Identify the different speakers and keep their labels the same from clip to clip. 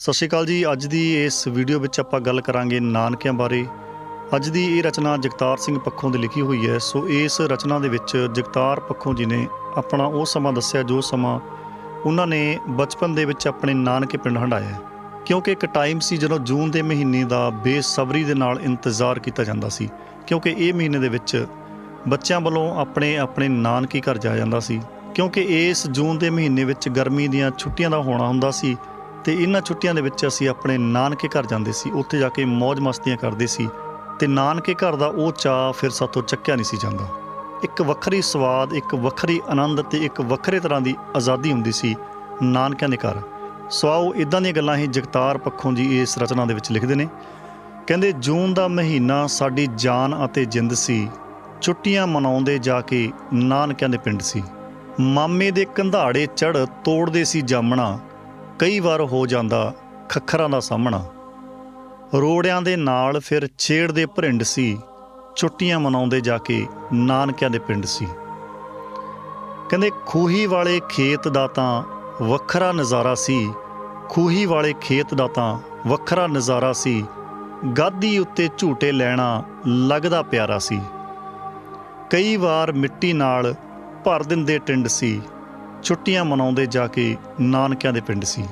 Speaker 1: ਸਤਿ ਸ਼੍ਰੀ ਅਕਾਲ ਜੀ। ਅੱਜ ਦੀ ਇਸ ਵੀਡੀਓ ਵਿੱਚ ਆਪਾਂ ਗੱਲ ਕਰਾਂਗੇ ਨਾਨਕਿਆਂ ਬਾਰੇ। ਅੱਜ ਦੀ ਇਹ ਰਚਨਾ ਜਗਤਾਰ ਸਿੰਘ ਪੱਖੋਂ ਦੀ ਲਿਖੀ ਹੋਈ ਹੈ। ਸੋ ਇਸ ਰਚਨਾ ਦੇ ਵਿੱਚ ਜਗਤਾਰ ਪੱਖੋਂ ਜੀ ਨੇ ਆਪਣਾ ਉਹ ਸਮਾਂ ਦੱਸਿਆ, ਜੋ ਸਮਾਂ ਉਹਨਾਂ ਨੇ ਬਚਪਨ ਦੇ ਵਿੱਚ ਆਪਣੇ ਨਾਨਕੇ ਪਿੰਡ ਹੰਡਾਇਆ ਕਿਉਂਕਿ ਇੱਕ ਟਾਈਮ ਸੀ ਜਦੋਂ ਜੂਨ ਦੇ ਮਹੀਨੇ ਦਾ ਬੇਸਬਰੀ ਦੇ ਨਾਲ ਇੰਤਜ਼ਾਰ ਕੀਤਾ ਜਾਂਦਾ ਸੀ। ਕਿਉਂਕਿ ਇਹ ਮਹੀਨੇ ਦੇ ਵਿੱਚ ਬੱਚਿਆਂ ਵੱਲੋਂ ਆਪਣੇ ਆਪਣੇ ਨਾਨਕੀ ਘਰ ਜਾਇਆ ਜਾਂਦਾ ਸੀ। ਕਿਉਂਕਿ ਇਸ ਜੂਨ ਦੇ ਮਹੀਨੇ ਵਿੱਚ ਗਰਮੀ ਦੀਆਂ ਛੁੱਟੀਆਂ ਦਾ ਹੋਣਾ ਹੁੰਦਾ ਸੀ। ਤੇ ਇਹਨਾਂ ਛੁੱਟੀਆਂ ਦੇ ਵਿੱਚ ਅਸੀਂ ਆਪਣੇ ਨਾਨਕੇ ਘਰ ਜਾਂਦੇ ਸੀ। ਉੱਥੇ ਜਾ ਕੇ ਮौज ਮਸਤੀਆਂ ਕਰਦੇ ਸੀ ਤੇ ਨਾਨਕੇ ਘਰ ਦਾ ਉਹ ਚਾਅ ਫਿਰ ਸਾਤੋਂ ਚੱਕਿਆ ਨਹੀਂ ਸੀ ਜਾਂਦਾ। ਇੱਕ ਵੱਖਰੀ ਸਵਾਦ, ਇੱਕ ਵੱਖਰੀ ਆਨੰਦ ਤੇ ਇੱਕ ਵੱਖਰੇ ਤਰ੍ਹਾਂ ਦੀ ਆਜ਼ਾਦੀ ਹੁੰਦੀ ਸੀ ਨਾਨਕਿਆਂ ਦੇ ਘਰ। ਸੋ ਆਓ ਇਦਾਂ ਦੀਆਂ ਗੱਲਾਂ ਹੀ ਜਗਤਾਰ ਪੱਖੋਂ ਜੀ ਇਸ ਰਚਨਾ ਦੇ ਵਿੱਚ ਲਿਖਦੇ ਨੇ। ਕਹਿੰਦੇ, ਜੂਨ ਦਾ ਮਹੀਨਾ ਸਾਡੀ ਜਾਨ ਅਤੇ ਜਿੰਦ ਸੀ। ਛੁੱਟੀਆਂ ਮਨਾਉਂਦੇ ਜਾ ਕੇ ਨਾਨਕਿਆਂ ਦੇ ਪਿੰਡ ਸੀ। ਮਾਮੇ ਦੇ ਕੰਧਾੜੇ ਚੜ ਤੋੜਦੇ ਸੀ ਜਾਮਣਾ। ਕਈ ਵਾਰ ਹੋ ਜਾਂਦਾ ਖੱਖਰਾਂ ਦਾ ਸਾਹਮਣਾ। ਰੋੜਿਆਂ ਦੇ ਨਾਲ ਫਿਰ ਛੇੜ ਦੇ ਭਰਿੰਡ ਸੀ ਛੁੱਟੀਆਂ ਮਨਾਉਂਦੇ ਜਾ ਕੇ ਨਾਨਕਿਆਂ ਦੇ ਪਿੰਡ ਸੀ। ਕਹਿੰਦੇ ਖੂਹੀ ਵਾਲੇ ਖੇਤ ਦਾ ਤਾਂ ਵੱਖਰਾ ਨਜ਼ਾਰਾ ਸੀ, ਖੂਹੀ ਵਾਲੇ ਖੇਤ ਦਾ ਤਾਂ ਵੱਖਰਾ ਨਜ਼ਾਰਾ ਸੀ, ਗਾਦੀ ਉੱਤੇ ਝੂਟੇ ਲੈਣਾ ਲੱਗਦਾ ਪਿਆਰਾ ਸੀ। ਕਈ ਵਾਰ ਮਿੱਟੀ ਨਾਲ ਭਰ ਦਿੰਦੇ ਟਿੰਡ ਸੀ ਛੁੱਟੀਆਂ ਮਨਾਉਂਦੇ ਜਾ ਕੇ ਨਾਨਕਿਆਂ ਦੇ ਪਿੰਡ ਸੀ।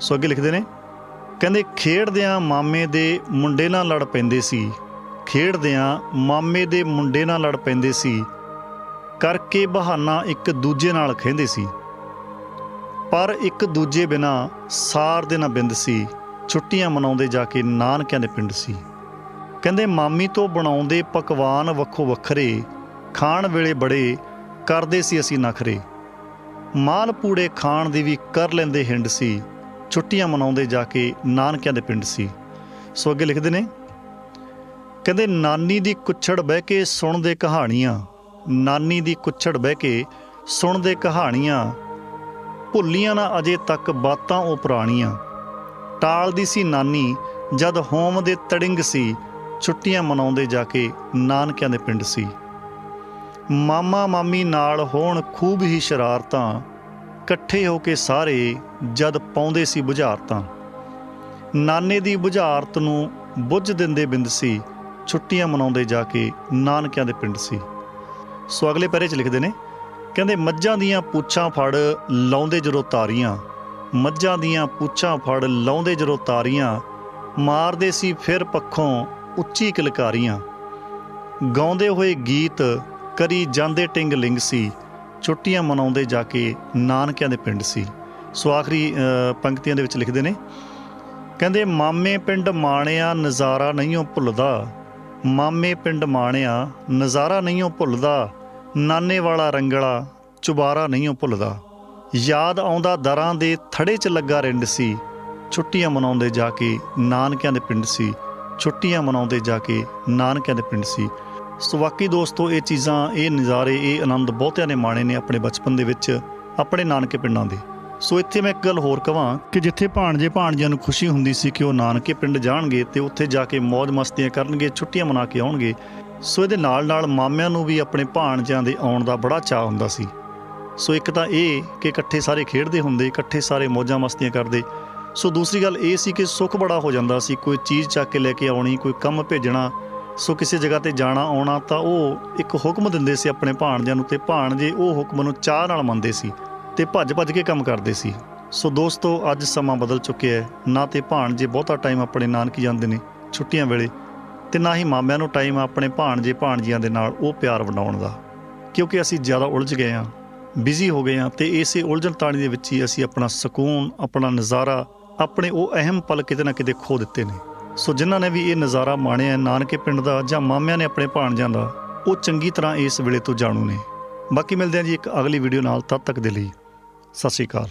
Speaker 1: ਸੋ ਅੱਗੇ ਲਿਖਦੇ ਨੇ, ਕਹਿੰਦੇ ਖੇਡਦਿਆਂ ਮਾਮੇ ਦੇ ਮੁੰਡੇ ਨਾਲ ਲੜ ਪੈਂਦੇ ਸੀ। ਖੇਡਦਿਆਂ ਮਾਮੇ ਦੇ ਮੁੰਡੇ ਨਾਲ ਲੜ ਪੈਂਦੇ ਸੀ। ਕਰਕੇ ਬਹਾਨਾ ਇੱਕ ਦੂਜੇ ਨਾਲ ਖੇਂਦੇ ਸੀ। ਪਰ ਇੱਕ ਦੂਜੇ ਬਿਨਾ ਸਾਰ ਦੇ ਨਾ ਬਿੰਦ ਸੀ। ਛੁੱਟੀਆਂ ਮਨਾਉਂਦੇ ਜਾ ਕੇ ਨਾਨਕਿਆਂ ਦੇ ਪਿੰਡ ਸੀ। ਕਹਿੰਦੇ ਮਾਮੀ ਤੋਂ ਬਣਾਉਂਦੇ ਪਕਵਾਨ ਵੱਖੋ ਵੱਖਰੇ, ਖਾਣ ਵੇਲੇ ਬੜੇ ਕਰਦੇ ਸੀ ਅਸੀਂ ਨਖਰੇ। ਮਾਲ ਪੂੜੇ ਖਾਣ ਦੀ ਵੀ ਕਰ ਲੈਂਦੇ ਹਿੰਡ ਸੀ। ਛੁੱਟੀਆਂ ਮਨਾਉਂਦੇ ਜਾ ਕੇ ਨਾਨਕਿਆਂ ਦੇ ਪਿੰਡ ਸੀ। ਸੋ ਅੱਗੇ ਲਿਖਦੇ ਨੇ, ਕਹਿੰਦੇ, ਨਾਨੀ ਦੀ ਕੁੱਛੜ ਬਹਿ ਕੇ ਸੁਣਦੇ ਕਹਾਣੀਆਂ, ਨਾਨੀ ਦੀ ਕੁੱਛੜ ਬਹਿ ਕੇ ਸੁਣਦੇ ਕਹਾਣੀਆਂ, ਭੁੱਲੀਆਂ ਨਾ ਅਜੇ ਤੱਕ ਬਾਤਾਂ ਉਹ ਪੁਰਾਣੀਆਂ। ਟਾਲਦੀ ਸੀ ਨਾਨੀ ਜਦ ਹੋਮ ਦੇ ਤੜਿੰਗ ਸੀ, ਛੁੱਟੀਆਂ ਮਨਾਉਂਦੇ ਜਾ ਕੇ ਨਾਨਕਿਆਂ ਦੇ ਪਿੰਡ ਸੀ। ਮਾਮਾ ਮਾਮੀ ਨਾਲ ਹੋਣ ਖੂਬ ਹੀ ਸ਼ਰਾਰਤਾਂ, ਇਕੱਠੇ ਹੋ ਕੇ ਸਾਰੇ ਜਦ ਪਾਉਂਦੇ ਸੀ ਬੁਝਾਰਤਾਂ। ਨਾਨੇ ਦੀ ਬੁਝਾਰਤ ਨੂੰ ਬੁੱਝ ਦਿੰਦੇ ਬਿੰਦ ਸੀ, ਛੁੱਟੀਆਂ ਮਨਾਉਂਦੇ ਜਾ ਕੇ ਨਾਨਕਿਆਂ ਦੇ ਪਿੰਡ ਸੀ। ਸੋ ਅਗਲੇ ਪੈਰੇ 'ਚ ਲਿਖਦੇ ਨੇ, ਕਹਿੰਦੇ, ਮੱਝਾਂ ਦੀਆਂ ਪੂਛਾਂ ਫੜ ਲਾਉਂਦੇ ਜਦੋਂ ਤਾਰੀਆਂ। ਮੱਝਾਂ ਦੀਆਂ ਪੂਛਾਂ ਫੜ ਲਾਉਂਦੇ ਜਦੋਂ ਤਾਰੀਆਂ। ਮਾਰਦੇ ਸੀ ਫਿਰ ਪੱਖੋਂ ਉੱਚੀ ਕਲਕਾਰੀਆਂ। ਗਾਉਂਦੇ ਹੋਏ ਗੀਤ ਕਰੀ ਜਾਂਦੇ ਟਿੰਗ ਲਿੰਗ ਸੀ। ਛੁੱਟੀਆਂ ਮਨਾਉਂਦੇ ਜਾ ਕੇ ਨਾਨਕਿਆਂ ਦੇ ਪਿੰਡ ਸੀ। ਸੋ ਆਖਰੀ ਪੰਕਤੀਆਂ ਦੇ ਵਿੱਚ ਲਿਖਦੇ ਨੇ, ਕਹਿੰਦੇ, ਮਾਮੇ ਪਿੰਡ ਮਾਣਿਆ ਨਜ਼ਾਰਾ ਨਹੀਂਓ ਭੁੱਲਦਾ। ਮਾਮੇ ਪਿੰਡ ਮਾਣਿਆ ਨਜ਼ਾਰਾ ਨਹੀਂਓ ਭੁੱਲਦਾ। ਨਾਨੇ ਵਾਲਾ ਰੰਗਲਾ ਚੁਬਾਰਾ ਨਹੀਂਓ ਭੁੱਲਦਾ। ਯਾਦ ਆਉਂਦਾ ਦਰਾਂ ਦੇ ਥੜੇ 'ਚ ਲੱਗਾ ਰਿੰਡ ਸੀ। ਛੁੱਟੀਆਂ ਮਨਾਉਂਦੇ ਜਾ ਕੇ ਨਾਨਕਿਆਂ ਦੇ ਪਿੰਡ ਸੀ। ਛੁੱਟੀਆਂ ਮਨਾਉਂਦੇ ਜਾ ਕੇ ਨਾਨਕਿਆਂ ਦੇ ਪਿੰਡ ਸੀ। ਸੋ ਵਾਕਈ ਦੋਸਤੋ, ਇਹ ਚੀਜ਼ਾਂ, ਇਹ ਨਜ਼ਾਰੇ, ਇਹ ਆਨੰਦ ਬਹੁਤਿਆਂ ਨੇ ਮਾਣੇ ਨੇ ਆਪਣੇ ਬਚਪਨ ਦੇ ਵਿੱਚ, ਆਪਣੇ ਨਾਨਕੇ ਪਿੰਡਾਂ ਦੇ। ਸੋ ਇੱਥੇ ਮੈਂ ਇੱਕ ਗੱਲ ਹੋਰ ਕਹਾਂ ਕਿ ਜਿੱਥੇ ਭਾਣਜੇ ਭਾਣਜਿਆਂ ਨੂੰ ਖੁਸ਼ੀ ਹੁੰਦੀ ਸੀ ਕਿ ਉਹ ਨਾਨਕੇ ਪਿੰਡ ਜਾਣਗੇ ਤੇ ਉੱਥੇ ਜਾ ਕੇ ਮौज ਮਸਤੀਆਂ ਕਰਨਗੇ, ਛੁੱਟੀਆਂ ਮਨਾ ਕੇ ਆਉਣਗੇ, ਸੋ ਇਹਦੇ ਨਾਲ ਨਾਲ ਮਾਮਿਆਂ ਨੂੰ ਵੀ ਆਪਣੇ ਭਾਣਜਿਆਂ ਦੇ ਆਉਣ ਦਾ ਬੜਾ ਚਾਅ ਹੁੰਦਾ ਸੀ। ਸੋ ਇੱਕ ਤਾਂ ਇਹ ਕਿ ਇਕੱਠੇ ਸਾਰੇ ਖੇਡਦੇ ਹੁੰਦੇ, ਇਕੱਠੇ ਸਾਰੇ ਮौਜਾਂ ਮਸਤੀਆਂ ਕਰਦੇ। ਸੋ ਦੂਸਰੀ ਗੱਲ ਇਹ ਸੀ ਕਿ ਸੁੱਖ ਬੜਾ ਹੋ ਜਾਂਦਾ ਸੀ, ਕੋਈ ਚੀਜ਼ ਚੱਕ ਕੇ ਲੈ ਕੇ ਆਉਣੀ, ਕੋਈ ਕੰਮ ਭੇਜਣਾ ਸੋ ਕਿਸੇ ਜਗ੍ਹਾ ਤੇ ਜਾਣਾ, ਆਉਣਾ ਤਾਂ ਉਹ ਇੱਕ ਹੁਕਮ ਦਿੰਦੇ ਸੀ ਆਪਣੇ ਭਾਣਜਿਆਂ ਨੂੰ ਤੇ ਭਾਣਜੇ ਉਹ ਹੁਕਮ ਨੂੰ ਚਾਹ ਨਾਲ ਮੰਨਦੇ ਸੀ ਤੇ ਭੱਜ ਭੱਜ ਕੇ ਕੰਮ ਕਰਦੇ ਸੀ। ਸੋ ਦੋਸਤੋ, ਅੱਜ ਸਮਾਂ ਬਦਲ ਚੁੱਕਿਆ ਹੈ। ਨਾ ਤੇ ਭਾਣਜੇ ਬਹੁਤਾ ਟਾਈਮ ਆਪਣੇ ਨਾਨਕੀ ਜਾਂਦੇ ਨੇ ਛੁੱਟੀਆਂ ਵੇਲੇ ਤੇ ਨਾ ਹੀ ਮਾਮਿਆਂ ਨੂੰ ਟਾਈਮ ਆਪਣੇ ਭਾਣਜੇ ਭਾਣਜੀਆਂ ਦੇ ਨਾਲ ਉਹ ਪਿਆਰ ਵੰਡਾਉਣ ਦਾ। ਕਿਉਂਕਿ ਅਸੀਂ ਜ਼ਿਆਦਾ ਉਲਝ ਗਏ ਹਾਂ ਬਿਜ਼ੀ ਹੋ ਗਏ ਹਾਂ ਤੇ ਇਸੇ ਉਲਝਣ ਤਾਣੀ ਦੇ ਵਿੱਚ ਹੀ ਅਸੀਂ ਆਪਣਾ ਸਕੂਨ, ਆਪਣਾ ਨਜ਼ਾਰਾ, ਆਪਣੇ ਉਹ ਅਹਿਮ ਪਲ ਕਿਤੇ ਨਾ ਕਿਤੇ ਖੋ ਦਿੱਤੇ ਨੇ। ਸੋ ਜਿਨ੍ਹਾਂ ਨੇ ਵੀ ਇਹ ਨਜ਼ਾਰਾ ਮਾਣਿਆ ਨਾਨਕੇ ਪਿੰਡ ਦਾ ਜਾਂ ਮਾਮਿਆਂ ਨੇ ਆਪਣੇ ਭਾਣਜਿਆਂ ਦਾ, ਉਹ ਚੰਗੀ ਤਰ੍ਹਾਂ ਇਸ ਵੇਲੇ ਤੋਂ ਜਾਣੂ ਨੇ। ਬਾਕੀ ਮਿਲਦੇ ਹਾਂ ਜੀ ਇੱਕ ਅਗਲੀ ਵੀਡੀਓ ਨਾਲ, ਤਦ ਤੱਕ ਦੇ ਲਈ, ਸਤਿ ਸ਼੍ਰੀ ਅਕਾਲ।